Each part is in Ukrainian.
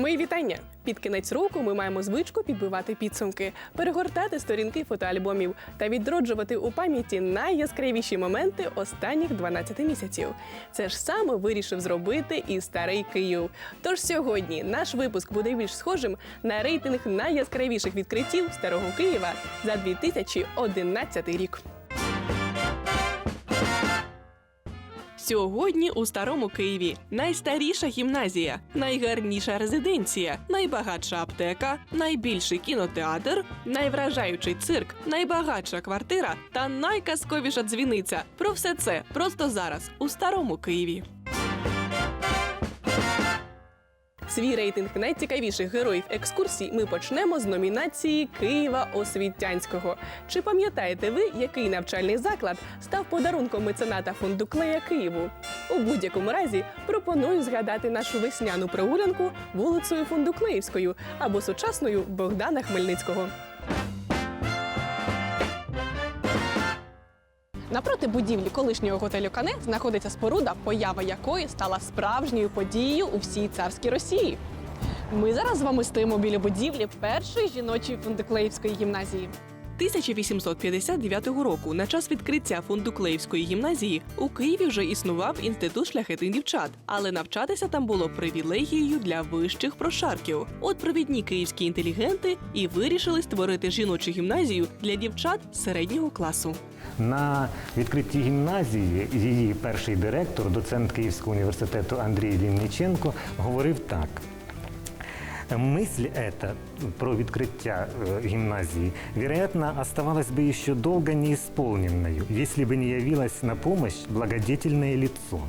Мої вітання! Під кінець року ми маємо звичку підбивати підсумки, перегортати сторінки фотоальбомів та відроджувати у пам'яті найяскравіші моменти останніх 12 місяців. Це ж саме вирішив зробити і старий Київ. Тож сьогодні наш випуск буде більш схожим на рейтинг найяскравіших відкриттів старого Києва за 2011 рік. Сьогодні у старому Києві найстаріша гімназія, найгарніша резиденція, найбагатша аптека, найбільший кінотеатр, найвражаючий цирк, найбагатша квартира та найказковіша дзвіниця. Про все це просто зараз у старому Києві. Свій рейтинг найцікавіших героїв екскурсій ми почнемо з номінації Києва Освітянського. Чи пам'ятаєте ви, який навчальний заклад став подарунком мецената фонду клея Києву? У будь-якому разі пропоную згадати нашу весняну прогулянку вулицею Фундуклеївською або сучасною Богдана Хмельницького. Напроти будівлі колишнього готелю Кане знаходиться споруда, поява якої стала справжньою подією у всій царській Росії. Ми зараз з вами стоїмо біля будівлі першої жіночої фундеклеївської гімназії. 1859 року, на час відкриття Фундуклеївської гімназії, у Києві вже існував інститут шляхетних дівчат, але навчатися там було привілегією для вищих прошарків. От провідні київські інтелігенти і вирішили створити жіночу гімназію для дівчат середнього класу. На відкритті гімназії її перший директор, доцент Київського університету Андрій Лінніченко, говорив так Мысль эта про відкриття э, гимназии, вероятно, оставалась бы еще долго неисполненной, если бы не явилось на помощь благодетельное лицо.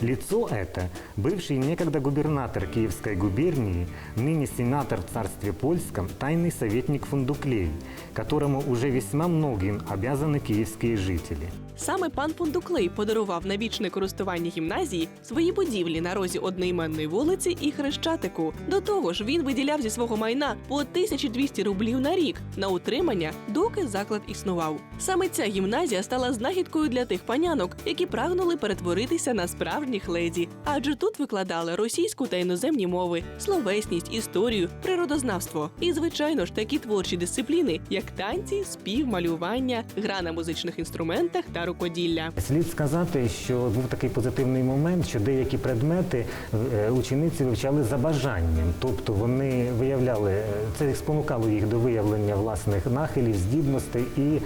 Лицо это – бывший некогда губернатор Киевской губернии, ныне сенатор в царстве польском, тайный советник Фундуклей, которому уже весьма многим обязаны киевские жители. Саме пан Фундуклей подарував на вічне користування гімназії свої будівлі на розі одноіменної вулиці і Хрещатику. До того ж, він виділяв зі свого майна по 1200 рублів на рік на утримання, доки заклад існував. Саме ця гімназія стала знахідкою для тих панянок, які прагнули перетворитися на справжніх леді. Адже тут викладали російську та іноземні мови, словесність, історію, природознавство і, звичайно ж, такі творчі дисципліни, як танці, спів, малювання, гра на музичних інструментах та рукоділля. Слід сказати, що був такий позитивний момент, що деякі предмети е, учениці вивчали за бажанням, тобто вони виявляли е, це спонукало їх до виявлення власних нахилів, здібностей, і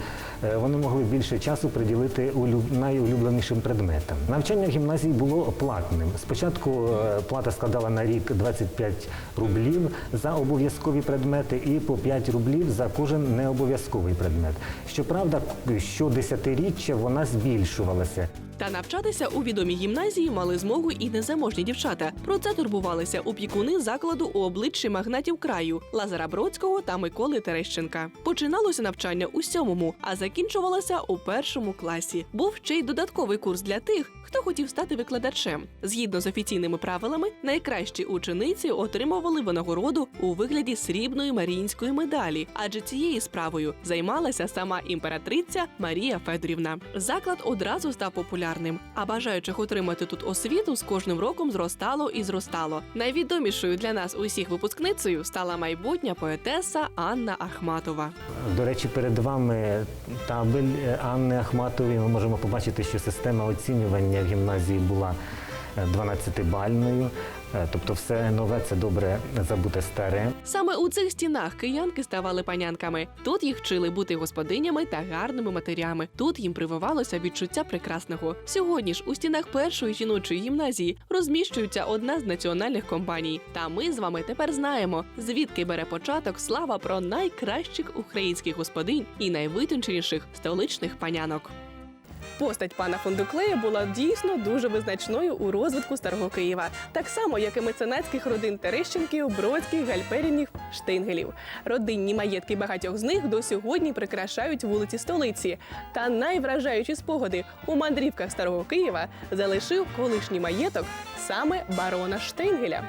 вони могли більше часу приділити найулюбленішим предметам. Навчання в гімназії було платним. Спочатку е, плата складала на рік 25 рублів за обов'язкові предмети і по 5 рублів за кожен необов'язковий предмет. Щоправда, що десятиріччя вона збільшувалася. Та навчатися у відомій гімназії мали змогу і незаможні дівчата. Про це турбувалися опікуни закладу у обличчі магнатів краю Лазара Бродського та Миколи Терещенка. Починалося навчання у сьомому, а закінчувалося у першому класі. Був ще й додатковий курс для тих, хто хотів стати викладачем. Згідно з офіційними правилами, найкращі учениці отримували винагороду у вигляді срібної маріїнської медалі, адже цією справою займалася сама імператриця Марія Федорівна. Заклад одразу став популярним, а бажаючих отримати тут освіту з кожним роком зростало і зростало. Найвідомішою для нас усіх випускницею стала майбутня поетеса Анна Ахматова. До речі, перед вами табель Анни Ахматової. Ми можемо побачити, що система оцінювання в гімназії була е, 12-бальною. Е, Тобто все нове це добре забуте старе. Саме у цих стінах киянки ставали панянками. Тут їх вчили бути господинями та гарними матерями. Тут їм прививалося відчуття прекрасного. Сьогодні ж у стінах першої жіночої гімназії розміщується одна з національних компаній. Та ми з вами тепер знаємо, звідки бере початок слава про найкращих українських господинь і найвитонченіших столичних панянок. Постать пана Фондуклея була дійсно дуже визначною у розвитку старого Києва, так само як і меценатських родин Терещенків, Бродських, Гальперінів, Штейнгелів. Родинні маєтки багатьох з них до сьогодні прикрашають вулиці столиці. Та найвражаючі спогади у мандрівках старого Києва залишив колишній маєток саме барона Штейнгеля.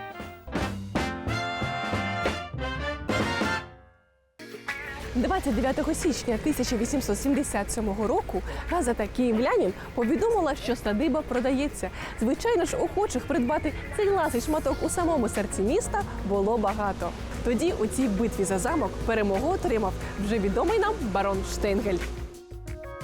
29 січня 1877 року газета Київлянін повідомила, що садиба продається. Звичайно ж, охочих придбати цей ласий шматок у самому серці міста було багато. Тоді у цій битві за замок перемогу отримав вже відомий нам барон Штейнгель.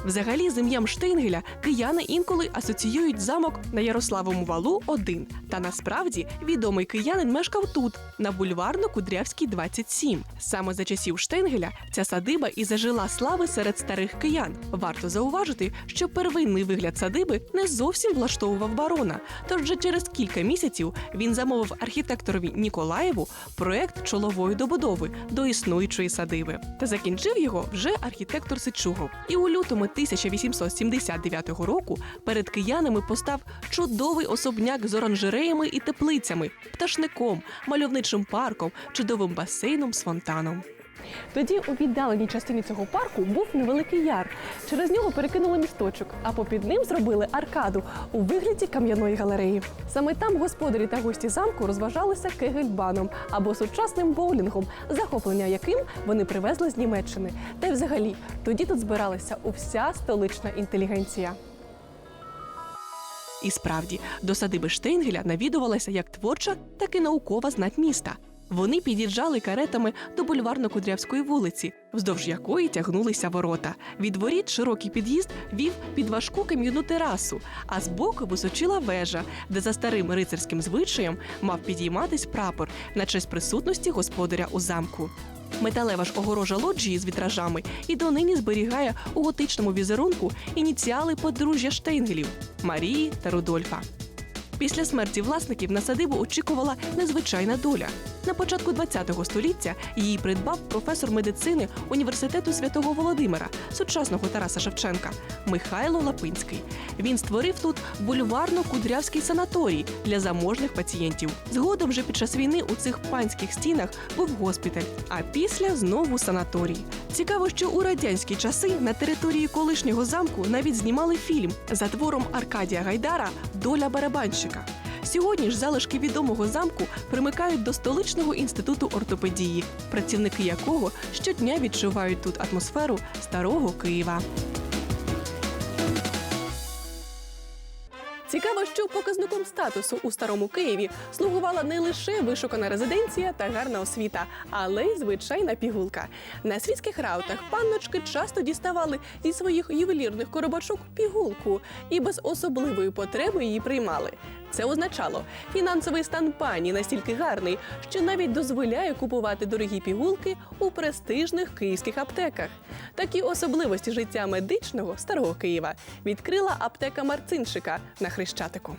Взагалі, з ім'ям Штейнгеля кияни інколи асоціюють замок на Ярославому валу 1. Та насправді відомий киянин мешкав тут, на бульварно-Кудрявській 27. Саме за часів Штейнгеля ця садиба і зажила слави серед старих киян. Варто зауважити, що первинний вигляд садиби не зовсім влаштовував барона. Тож вже через кілька місяців він замовив архітекторові Ніколаєву проект чолової добудови до існуючої садиби. Та закінчив його вже архітектор Сичугов. І у лютому 1879 року перед киянами постав чудовий особняк з оранжереями і теплицями, пташником, мальовничим парком, чудовим басейном з фонтаном. Тоді у віддаленій частині цього парку був невеликий яр. Через нього перекинули місточок, а попід ним зробили аркаду у вигляді кам'яної галереї. Саме там господарі та гості замку розважалися кегельбаном або сучасним боулінгом, захоплення яким вони привезли з Німеччини. Та й взагалі тоді тут збиралася уся столична інтелігенція. І справді, до садиби Штейнгеля навідувалася як творча, так і наукова знать міста. Вони під'їжджали каретами до бульварно-Кудрявської вулиці, вздовж якої тягнулися ворота. Від воріт широкий під'їзд вів під важку кам'яну терасу, а збоку височила вежа, де за старим рицарським звичаєм мав підійматись прапор на честь присутності господаря у замку. Металева ж огорожа лоджії з вітражами і донині зберігає у готичному візерунку ініціали подружжя Штейнгелів Марії та Рудольфа. Після смерті власників на садибу очікувала незвичайна доля. На початку ХХ століття її придбав професор медицини університету святого Володимира, сучасного Тараса Шевченка, Михайло Лапинський. Він створив тут бульварно-кудрявський санаторій для заможних пацієнтів. Згодом вже під час війни у цих панських стінах був госпіталь, а після знову санаторій. Цікаво, що у радянські часи на території колишнього замку навіть знімали фільм за твором Аркадія Гайдара Доля барабанщика. Сьогодні ж залишки відомого замку примикають до столичного інституту ортопедії, працівники якого щодня відчувають тут атмосферу старого Києва. Цікаво, що показником статусу у старому Києві слугувала не лише вишукана резиденція та гарна освіта, але й звичайна пігулка. На світських раутах панночки часто діставали зі своїх ювелірних коробочок пігулку і без особливої потреби її приймали. Це означало, фінансовий стан пані настільки гарний, що навіть дозволяє купувати дорогі пігулки у престижних київських аптеках. Такі особливості життя медичного старого Києва відкрила аптека Марцинчика на Хрещатику.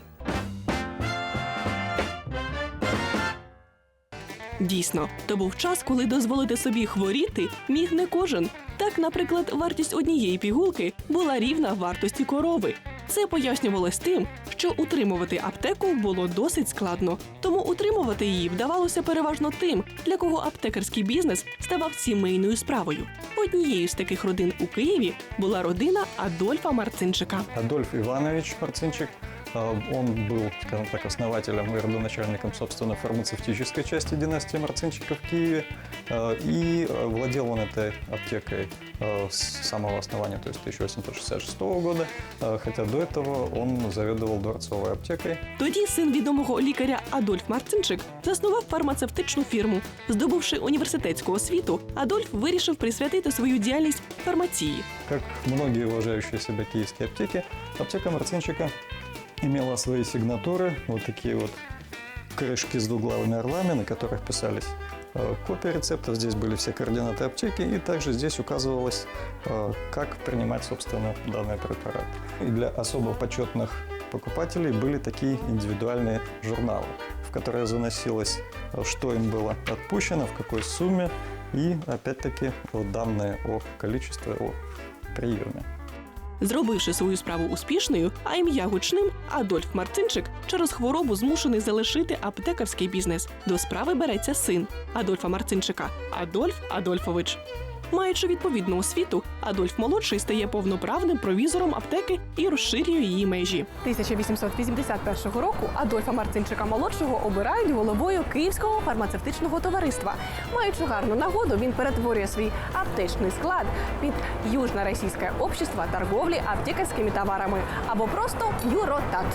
Дійсно, то був час, коли дозволити собі хворіти міг не кожен. Так, наприклад, вартість однієї пігулки була рівна вартості корови. Це пояснювалось тим, що утримувати аптеку було досить складно, тому утримувати її вдавалося переважно тим, для кого аптекарський бізнес ставав сімейною справою. Однією з таких родин у Києві була родина Адольфа Марцинчика. Адольф Іванович Марцинчик. э, Он был, скажем так, основателем и родоначальником, собственно, фармацевтической части династии Марцинчиков в Киеве. Э, И э, владел он этой аптекой э, с самого основания, то есть 1866 года, э, хотя до этого он заведовал дворцовой аптекой. Тоді син відомого лікаря Адольф Марцинчик заснував фармацевтичну фірму. Здобувши університетську освіту, Адольф вирішив присвятити свою діяльність фармації. Как многие уважающие себя киевские аптеки, аптека Марцинчика имела свои сигнатуры, вот такие вот крышки с двуглавыми орлами, на которых писались э, копии рецептов. Здесь были все координаты аптеки, и также здесь указывалось, э, как принимать, собственно, данный препарат. И для особо почетных покупателей были такие индивидуальные журналы, в которые заносилось, э, что им было отпущено, в какой сумме, и, опять-таки, данные о количестве, о приеме. Зробивши свою справу успішною, а ім'я гучним, Адольф Марцинчик через хворобу змушений залишити аптекарський бізнес. До справи береться син Адольфа Марцинчика Адольф Адольфович. Маючи відповідну освіту, Адольф Молодший стає повноправним провізором аптеки і розширює її межі. 1881 року Адольфа Марцинчика молодшого обирають головою Київського фармацевтичного товариства. Маючи гарну нагоду, він перетворює свій аптечний склад під Южно-Російське общество торговлі аптекарськими товарами або просто Юротат.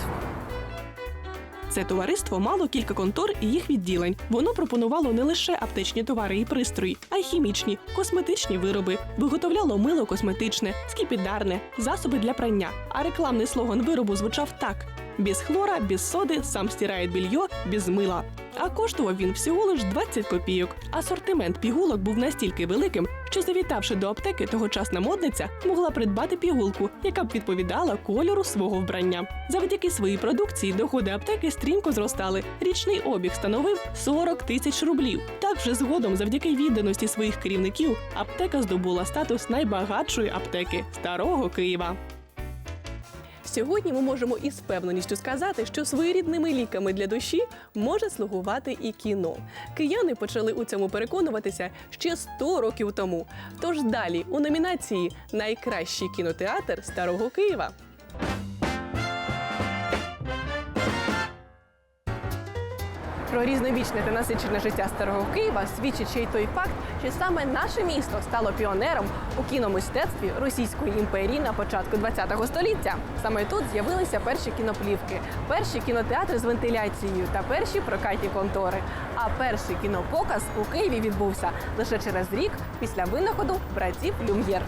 Це товариство мало кілька контор і їх відділень. Воно пропонувало не лише аптечні товари і пристрої, а й хімічні, косметичні вироби, виготовляло мило косметичне, скіпідарне, засоби для прання. А рекламний слоган виробу звучав так: без хлора, без соди, сам стирає більйо, без мила. А коштував він всього лиш 20 копійок. Асортимент пігулок був настільки великим, що завітавши до аптеки, тогочасна модниця могла придбати пігулку, яка б відповідала кольору свого вбрання. Завдяки своїй продукції доходи аптеки стрімко зростали. Річний обіг становив 40 тисяч рублів. Так вже згодом, завдяки відданості своїх керівників, аптека здобула статус найбагатшої аптеки старого Києва. Сьогодні ми можемо із певненістю сказати, що своєрідними ліками для душі може слугувати і кіно. Кияни почали у цьому переконуватися ще 100 років тому. Тож далі у номінації Найкращий кінотеатр старого Києва. Про різновічне та насичене життя старого Києва свідчить ще й той факт, що саме наше місто стало піонером у кіномистецтві Російської імперії на початку ХХ століття. Саме тут з'явилися перші кіноплівки, перші кінотеатри з вентиляцією та перші прокатні контори. А перший кінопоказ у Києві відбувся лише через рік після винаходу братів Люм'єр.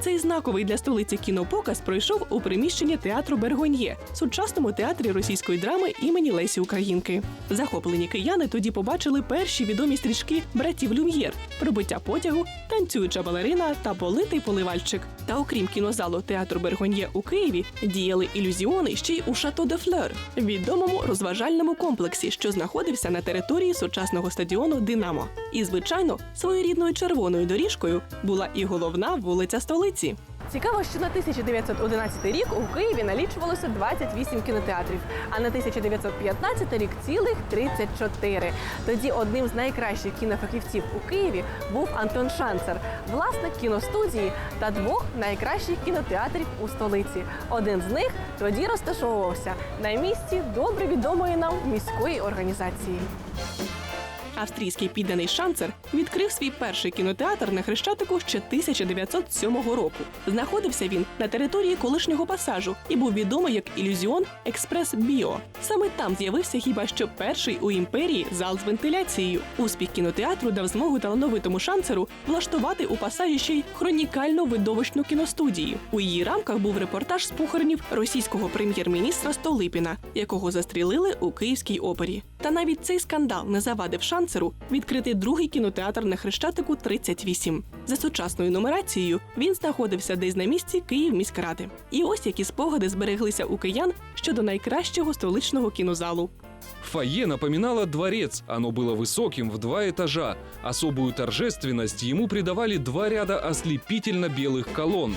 Цей знаковий для столиці кінопоказ пройшов у приміщенні театру Бергоньє, сучасному театрі російської драми імені Лесі Українки. Захоплені кияни тоді побачили перші відомі стрічки братів Люм'єр, прибуття потягу, танцююча балерина та политий поливальчик. Та окрім кінозалу театру Бергоньє у Києві діяли ілюзіони ще й у Шато де Флер, відомому розважальному комплексі, що знаходився на території сучасного стадіону Динамо. І, звичайно, своєрідною червоною доріжкою була і головна вулиця столиці. Цікаво, що на 1911 рік у Києві налічувалося 28 кінотеатрів, а на 1915 рік цілих 34. Тоді одним з найкращих кінофахівців у Києві був Антон Шанцер, власник кіностудії та двох найкращих кінотеатрів у столиці. Один з них тоді розташовувався на місці добре відомої нам міської організації. Австрійський підданий Шанцер відкрив свій перший кінотеатр на Хрещатику ще 1907 року. Знаходився він на території колишнього пасажу і був відомий як ілюзіон Експрес Біо. Саме там з'явився хіба що перший у імперії зал з вентиляцією. Успіх кінотеатру дав змогу талановитому шанцеру влаштувати у пасажі ще й хронікальну видовищну кіностудію. У її рамках був репортаж з похоронів російського прем'єр-міністра Столипіна, якого застрілили у Київській опері. Та навіть цей скандал не завадив шанцеру відкритий другий кінотеатр на Хрещатику 38. За сучасною нумерацією він знаходився десь на місці Київ міськради. І ось які спогади збереглися у киян щодо найкращого столичного кінозалу. Фойе напоминало дворец, оно было высоким в два этажа. Особую торжественность ему придавали два ряда ослепительно белых колонн.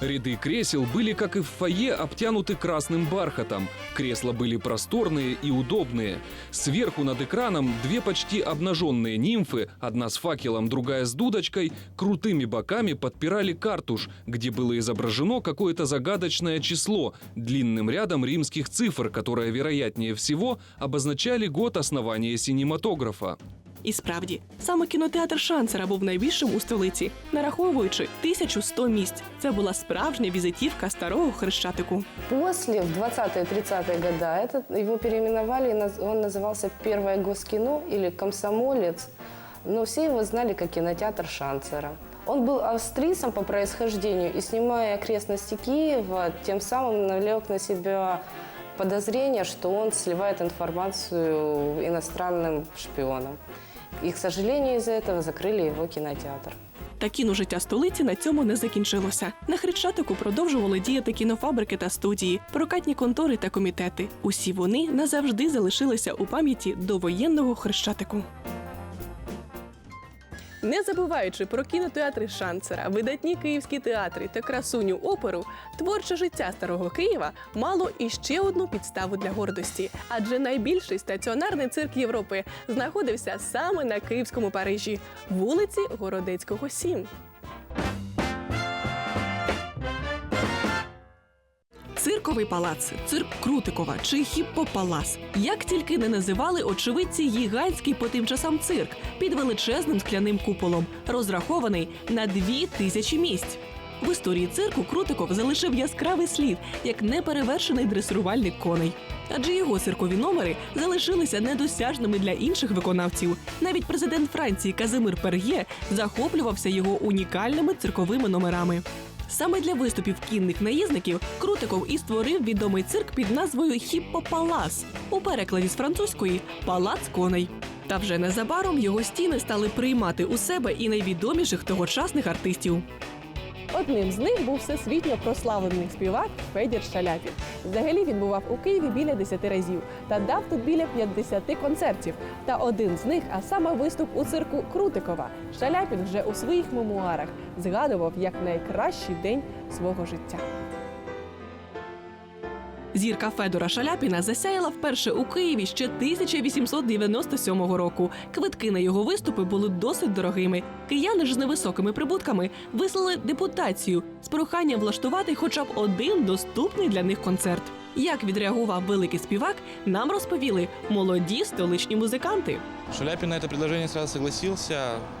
Ряды кресел были, как и в фойе, обтянуты красным бархатом. Кресла были просторные и удобные. Сверху над экраном две почти обнаженные нимфы, одна с факелом, другая с дудочкой, крутыми боками подпирали картуш, где было изображено какое-то загадочное число длинным рядом римских цифр, которые, вероятнее всего, обозначали год основания синематографа. І справді, саме кінотеатр Шанцера був найбільшим у столиці, нараховуючи 1100 місць. Це була справжня візитівка старого хрещатику. После, в 20-30-е годы, этот, его переименовали, и наз- он назывался «Первое госкино» или «Комсомолец», но все его знали как кинотеатр Шанцера. Он был австрийцем по происхождению и, снимая окрестности Киева, тем самым навлек на себя подозрение, что он сливает информацию иностранным шпионам. И, к сожалению, из-за этого закрыли его кинотеатр. Та кіно життя столиці на цьому не закінчилося. На Хрещатику продовжували діяти кінофабрики та студії, прокатні контори та комітети. Усі вони назавжди залишилися у пам'яті довоєнного Хрещатику. Не забуваючи про кінотеатри Шанцера, видатні київські театри та красуню оперу, творче життя старого Києва мало іще одну підставу для гордості, адже найбільший стаціонарний цирк Європи знаходився саме на київському Парижі, вулиці Городецького 7. Цирковий палац, цирк Крутикова чи Хіппопалас. Як тільки не називали очевидці гігантський по тим часам цирк під величезним скляним куполом, розрахований на дві тисячі місць. В історії цирку Крутиков залишив яскравий слід як неперевершений дресирувальник коней. Адже його циркові номери залишилися недосяжними для інших виконавців. Навіть президент Франції Казимир Пер'є захоплювався його унікальними цирковими номерами. Саме для виступів кінних наїзників Крутиков і створив відомий цирк під назвою Хіппопалас у перекладі з французької Палац коней. Та вже незабаром його стіни стали приймати у себе і найвідоміших тогочасних артистів. Одним з них був всесвітньо прославлений співак Федір Шаляпін. Взагалі він бував у Києві біля 10 разів та дав тут біля 50 концертів. Та один з них, а саме виступ у цирку Крутикова, Шаляпін вже у своїх мемуарах згадував як найкращий день свого життя. Зірка Федора Шаляпіна засяяла вперше у Києві ще 1897 року. Квитки на його виступи були досить дорогими. Кияни ж з невисокими прибутками вислали депутацію з проханням влаштувати хоча б один доступний для них концерт. Як відреагував великий співак, нам розповіли молоді столичні музиканти. Шаляпин на это предложение сразу согласился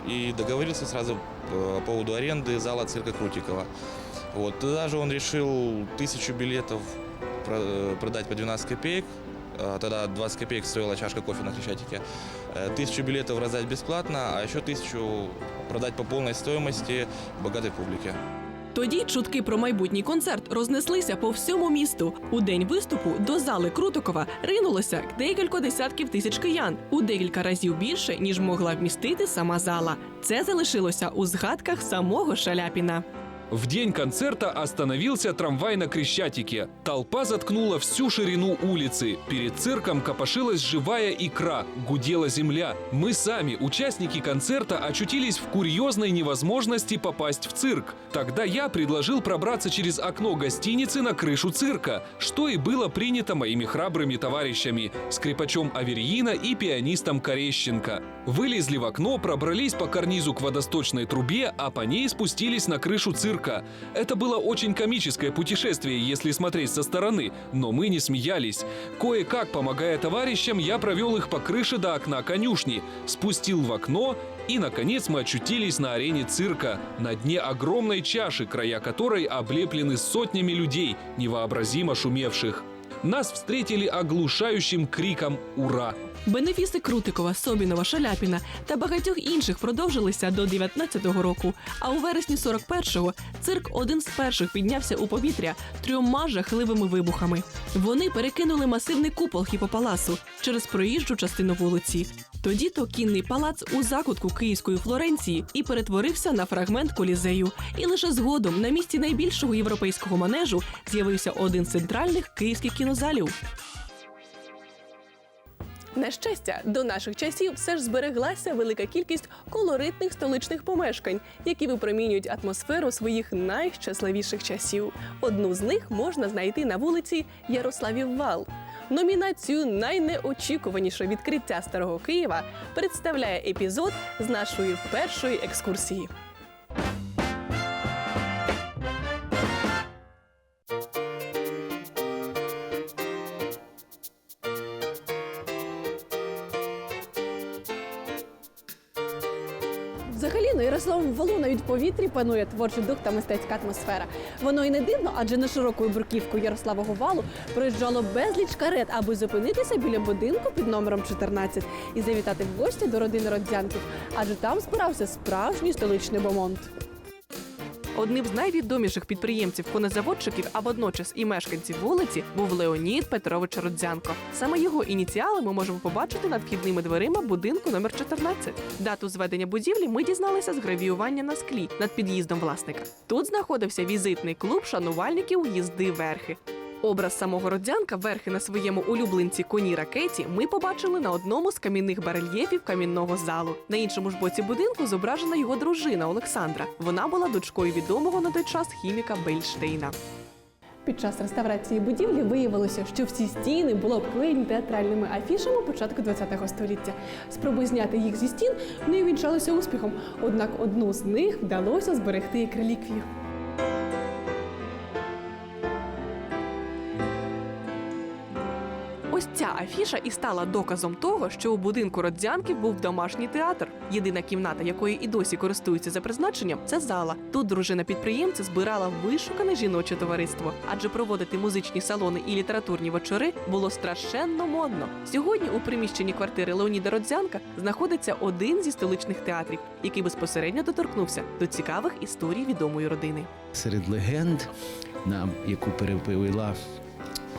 и договорился сразу э, по поводу аренды зала цирка Крутикова. Вот. Тогда же он решил тысячу билетов про- э, продать по 12 копеек. А Тогда 20 копеек стоила чашка кофе на Хрещатике. Э, Тысячу билетов раздать бесплатно, а еще тысячу продать по полной стоимости богатой публике. Тоді чутки про майбутній концерт рознеслися по всьому місту. У день виступу до зали Крутикова ринулося декілька десятків тисяч киян у декілька разів більше, ніж могла вмістити сама зала. Це залишилося у згадках самого Шаляпіна. В день концерта остановился трамвай на Крещатике. Толпа заткнула всю ширину улицы. Перед цирком копошилась живая икра, гудела земля. Мы сами, участники концерта, очутились в курьезной невозможности попасть в цирк. Тогда я предложил пробраться через окно гостиницы на крышу цирка, что и было принято моими храбрыми товарищами, скрипачом Аверьина и пианистом Корещенко. Вылезли в окно, пробрались по карнизу к водосточной трубе, а по ней спустились на крышу цирка. Это было очень комическое путешествие, если смотреть со стороны, но мы не смеялись. Кое-как, помогая товарищам, я провел их по крыше до окна конюшни, спустил в окно, и, наконец, мы очутились на арене цирка, на дне огромной чаши, края которой облеплены сотнями людей, невообразимо шумевших. Нас встретили оглушающим криком «Ура!». Бенефіси Крутикова, Собінова, Шаляпіна та багатьох інших продовжилися до 19-го року. А у вересні 41-го цирк один з перших піднявся у повітря трьома жахливими вибухами. Вони перекинули масивний купол хіпопаласу через проїжджу частину вулиці. Тоді то кінний палац у закутку Київської Флоренції і перетворився на фрагмент колізею. І лише згодом на місці найбільшого європейського манежу з'явився один з центральних київських кінозалів. На щастя, до наших часів все ж збереглася велика кількість колоритних столичних помешкань, які випромінюють атмосферу своїх найщасливіших часів. Одну з них можна знайти на вулиці Ярославів Вал. Номінацію Найнеочікуваніше відкриття старого Києва представляє епізод з нашої першої екскурсії. На навіть в повітрі панує творчий дух та мистецька атмосфера. Воно і не дивно, адже на широкою бруківкою Ярославого валу проїжджало безліч карет, аби зупинитися біля будинку під номером 14 і завітати в гості до родини родзянків, адже там збирався справжній столичний бомонд. Одним з найвідоміших підприємців конезаводчиків, а водночас і мешканців вулиці, був Леонід Петрович Родзянко. Саме його ініціали ми можемо побачити над вхідними дверима будинку номер 14. Дату зведення будівлі ми дізналися з гравіювання на склі над під'їздом власника. Тут знаходився візитний клуб шанувальників їзди верхи. Образ самого Родзянка верхи на своєму улюбленці коні ракеті ми побачили на одному з камінних барельєфів камінного залу. На іншому ж боці будинку зображена його дружина Олександра. Вона була дочкою відомого на той час хіміка Бельштейна. Під час реставрації будівлі виявилося, що всі стіни були обклеєні театральними афішами початку ХХ століття. Спроби зняти їх зі стін не увінчалися успіхом, однак одну з них вдалося зберегти як реліквію. Ось ця афіша і стала доказом того, що у будинку Родзянків був домашній театр. Єдина кімната, якої і досі користуються за призначенням, це зала. Тут дружина підприємця збирала вишукане жіноче товариство, адже проводити музичні салони і літературні вечори було страшенно модно. Сьогодні у приміщенні квартири Леоніда Родзянка знаходиться один зі столичних театрів, який безпосередньо доторкнувся до цікавих історій відомої родини. серед легенд, нам, яку переповіла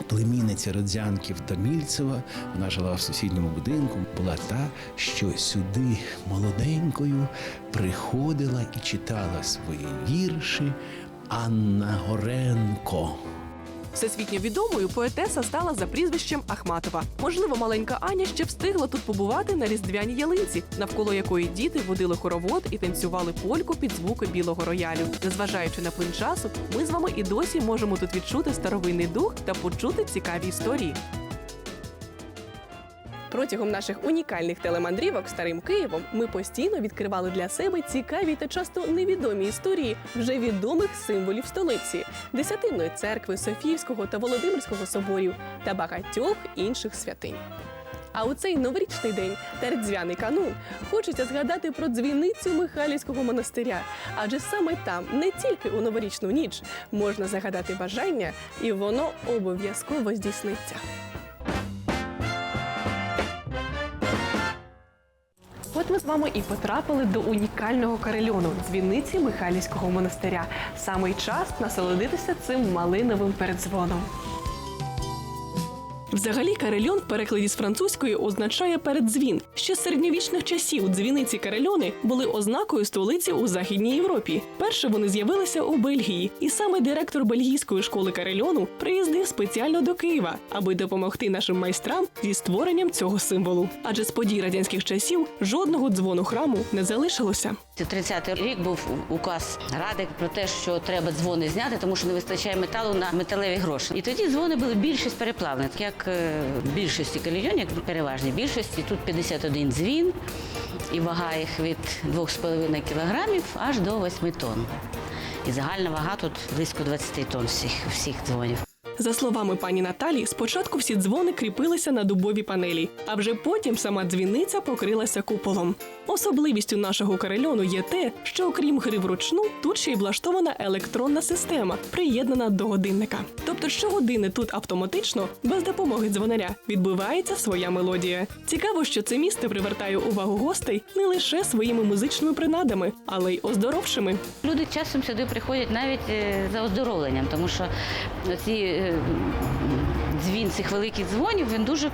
племінниця Родзянків та Мільцева, вона жила в сусідньому будинку, була та, що сюди молоденькою приходила і читала свої вірші Анна Горенко. Всесвітньо відомою поетеса стала за прізвищем Ахматова. Можливо, маленька Аня ще встигла тут побувати на різдвяній ялинці, навколо якої діти водили хоровод і танцювали польку під звуки білого роялю. Незважаючи на плин часу, ми з вами і досі можемо тут відчути старовинний дух та почути цікаві історії. Протягом наших унікальних телемандрівок старим Києвом ми постійно відкривали для себе цікаві та часто невідомі історії вже відомих символів столиці Десятинної церкви, Софіївського та Володимирського соборів та багатьох інших святинь. А у цей новорічний день та різдвяний канун хочеться згадати про дзвіницю Михайлівського монастиря, адже саме там, не тільки у новорічну ніч, можна загадати бажання, і воно обов'язково здійсниться. От ми з вами і потрапили до унікального карельону дзвіниці Михайлівського монастиря. Самий час насолодитися цим малиновим передзвоном. Взагалі, карельон в перекладі з французької означає передзвін. Ще з середньовічних часів дзвіниці карельони були ознакою столиці у Західній Європі. Перше вони з'явилися у Бельгії, і саме директор бельгійської школи карельону приїздив спеціально до Києва, аби допомогти нашим майстрам зі створенням цього символу. Адже з подій радянських часів жодного дзвону храму не залишилося. 30-й рік був указ ради про те, що треба дзвони зняти, тому що не вистачає металу на металеві гроші. І тоді дзвони були більшість переплавлені, як е, в більшості кальйонів, переважній більшості, тут 51 дзвін, і вага їх від 2,5 кілограмів аж до 8 тонн. І загальна вага тут близько 20 тонн всіх, всіх дзвонів. За словами пані Наталі, спочатку всі дзвони кріпилися на дубові панелі, а вже потім сама дзвіниця покрилася куполом. Особливістю нашого карельону є те, що окрім гри вручну, тут ще й влаштована електронна система, приєднана до годинника. Тобто щогодини тут автоматично, без допомоги дзвонаря, відбувається своя мелодія. Цікаво, що це місце привертає увагу гостей не лише своїми музичними принадами, але й оздоровшими. Люди часом сюди приходять навіть е, за оздоровленням, тому що ці дзвін цих великих дзвонів він дуже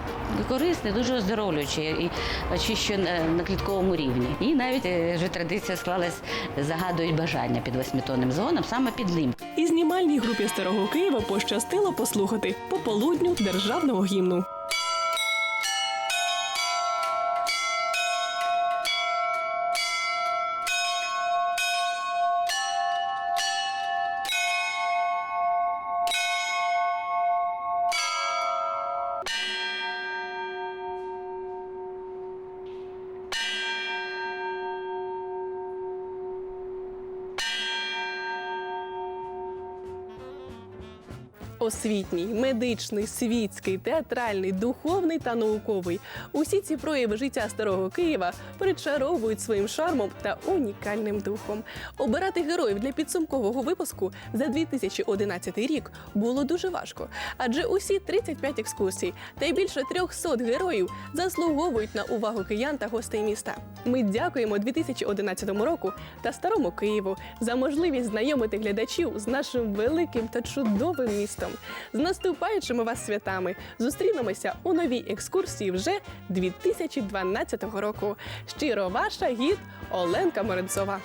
корисний, дуже оздоровлюючий і очищує на, клітковому рівні. І навіть е, вже традиція склалась, загадують бажання під восьмитонним дзвоном, саме під ним. І знімальній групі старого Києва пощастило послухати пополудню державного гімну. Освітній, медичний, світський, театральний, духовний та науковий. Усі ці прояви життя старого Києва причаровують своїм шармом та унікальним духом. Обирати героїв для підсумкового випуску за 2011 рік було дуже важко, адже усі 35 екскурсій та й більше 300 героїв заслуговують на увагу киян та гостей міста. Ми дякуємо 2011 року та старому Києву за можливість знайомити глядачів з нашим великим та чудовим містом. З наступаючими вас святами зустрінемося у новій екскурсії вже 2012 року. Щиро ваша гід Оленка Моренцова.